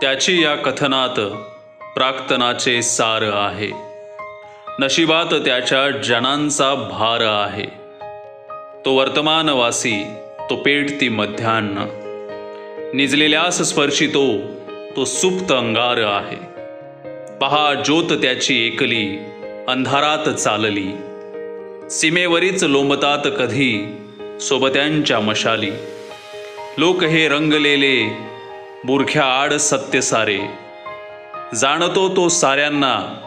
त्याची या कथनात प्राक्तनाचे सार आहे. नशिबात त्याच्या जनांचा भार आहे. तो वर्तमानवासी तो पेटती मध्यान्न निजलेल्यास स्पर्शी तो तो सुप्त अंगार आहे. पहा ज्योत त्याची एकली अंधारात चालली. सीमेवरीच लोंबतात कधी सोबत्यांच्या मशाली. लोक हे रंगलेले बुरख्या आड सत्य सारे. जाणतो तो साऱ्यांना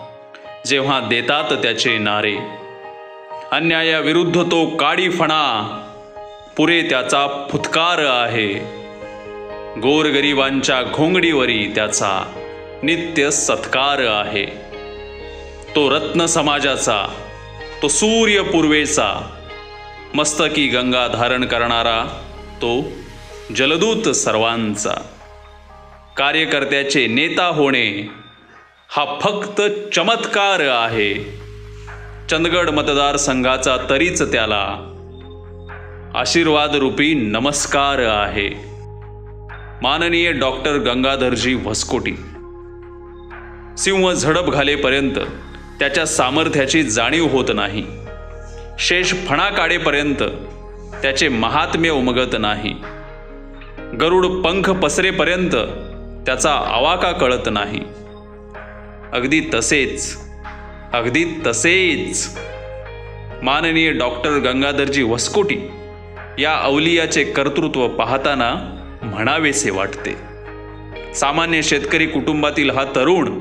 जेव्हा देतात त्याचे नारे. अन्यायाविरुद्ध तो काडीफणा पुरे त्याचा फुतकार आहे. गोरगरिबांच्या घोंगडीवरी त्याचा नित्य सत्कार आहे. तो रत्न समाजाचा तो सूर्य पूर्वेचा मस्तकी गंगा धारण करणारा तो जलदूत सर्वांचा. कार्यकर्त्याचे नेता होणे हा फक्त चमत्कार आहे. चंदगड मतदारसंघाचा तरीच त्याला आशीर्वाद रूपी नमस्कार आहे. माननीय डॉक्टर गंगाधरजी भस्कोटी सिंह झडप घालेपर्यंत त्याच्या सामर्थ्याची जाणीव होत नाही. शेष फणा काढेपर्यंत त्याचे महात्म्य उमगत नाही. गरुड पंख पसरेपर्यंत त्याचा आवाका कळत नाही? अगदी तसेच अगदी तसेच. माननीय डॉक्टर गंगाधरजी वस्कोटी या अवलियाचे कर्तृत्व पाहताना म्हणावेसे वाटते. सामान्य शेतकरी कुटुंबातील हा तरुण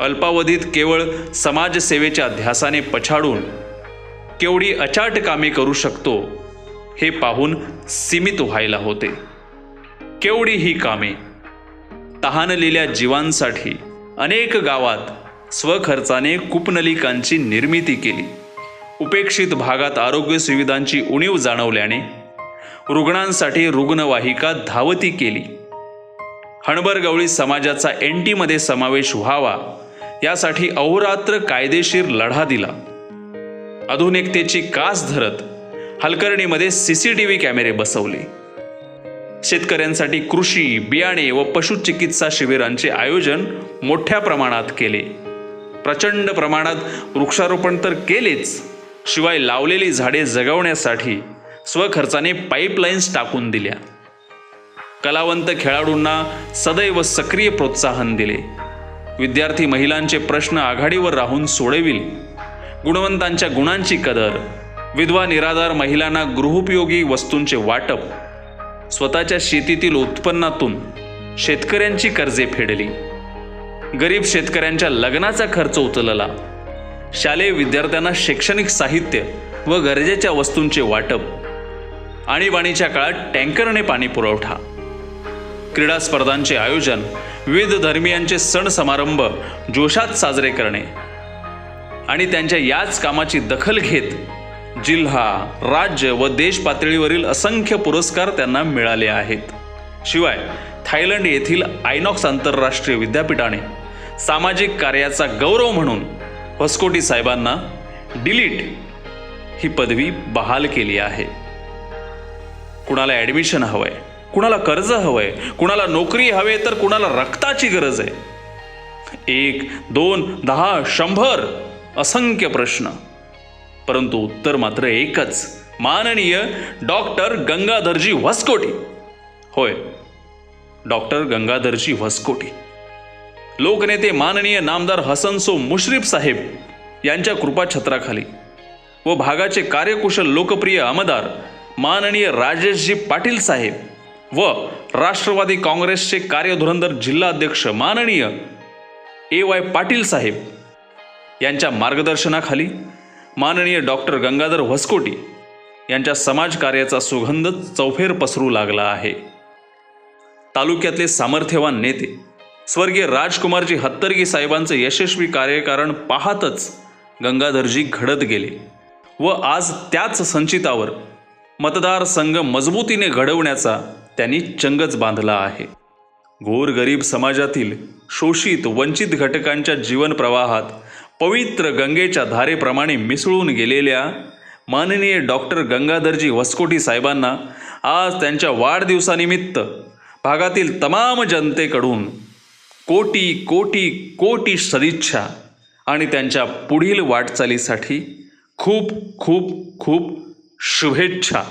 अल्पावधीत केवळ समाजसेवेच्या ध्यासाने पछाडून केवढी अचाट कामे करू शकतो हे पाहून सीमित व्हायला होते. केवढी ही कामे तहानलेल्या जीवांसाठी अनेक गावात स्वखर्चाने कूपनलिकांची निर्मिती केली. उपेक्षित भागात आरोग्य सुविधांची उणीव जाणवल्याने रुग्णांसाठी रुग्णवाहिका धावती केली. हणबरगवळी समाजाचा एन टीमध्ये समावेश व्हावा यासाठी अहोरात्र कायदेशीर लढा दिला. आधुनिकतेची कास धरत हलकर्णीमध्ये सी सी टी व्ही कॅमेरे बसवले. शेतकऱ्यांसाठी कृषी बियाणे व पशुचिकित्सा शिबिरांचे आयोजन मोठ्या प्रमाणात केले. प्रचंड प्रमाणात वृक्षारोपण तर केलेच शिवाय लावलेली झाडे जगवण्यासाठी स्वखर्चाने पाईपलाईन्स टाकून दिल्या. कलावंत खेळाडूंना सदैव सक्रिय प्रोत्साहन दिले. विद्यार्थी महिलांचे प्रश्न आघाडीवर राहून सोडविले. गुणवंतांच्या गुणांची कदर विधवा निराधार महिलांना गृहोपयोगी वस्तूंचे वाटप स्वतःच्या शेतीतील उत्पन्नातून शेतकऱ्यांची कर्जे फेडली. गरीब शेतकऱ्यांच्या लग्नाचा खर्च उचलला. शालेय विद्यार्थ्यांना शैक्षणिक साहित्य व गरजेच्या वस्तूंचे वाटप आणीबाणीच्या काळात टँकरने पाणी पुरवठा. क्रीडा स्पर्धांचे आयोजन विविध धर्मियांचे सण समारंभ जोशात साजरे करणे आणि त्यांच्या याच कामाची दखल घेत जिल्हा राज्य व देश पातळीवरील असंख्य पुरस्कार त्यांना मिळाले आहेत. शिवाय थायलंड येथील आयनॉक्स आंतरराष्ट्रीय विद्यापीठाने सामाजिक कार्याचा गौरव म्हणून होस्कोटी साहेबांना डिलीट ही पदवी बहाल केली आहे. कुणाला ॲडमिशन हवंय कुणाला कर्ज हवंय कुणाला नोकरी हवे तर कुणाला रक्ताची गरज आहे? एक दोन दहा शंभर असंख्य प्रश्न. परंतु उत्तर मात्र एकच. माननीय डॉक्टर गंगाधरजी व्हस्कोटी. होय डॉक्टर गंगाधरजी व्हस्कोटी. लोकनेते माननीय नामदार हसनसो मुश्रीफ साहेब यांच्या कृपाछत्राखाली व भागाचे कार्यकुशल लोकप्रिय आमदार माननीय राजेशजी पाटील साहेब व राष्ट्रवादी काँग्रेसचे कार्यधुरंदर जिल्हाध्यक्ष माननीय ए वाय पाटील साहेब यांच्या मार्गदर्शनाखाली माननीय डॉक्टर गंगाधर व्हस्कोटी यांच्या समाजकार्याचा सुगंध चौफेर पसरू लागला आहे. तालुक्यातले सामर्थ्यवान नेते स्वर्गीय राजकुमारजी हत्तरगी साहेबांचे यशस्वी कार्यकारण पाहतच गंगाधरजी घडत गेले व आज त्याच संचितावर मतदारसंघ मजबूतीने घडवण्याचा त्यांनी चंगच बांधला आहे. गोरगरीब समाजातील शोषित वंचित घटकांच्या जीवन प्रवाहात पवित्र गंगेच्या धारेप्रमाणे मिसळून गेलेल्या माननीय डॉक्टर गंगाधरजी वसकोटी साहेबांना आज त्यांच्या वाढदिवसानिमित्त भागातील तमाम जनतेकडून कोटी कोटी कोटी सदिच्छा आणि त्यांच्या पुढील वाटचालीसाठी खूप खूप खूप शुभेच्छा.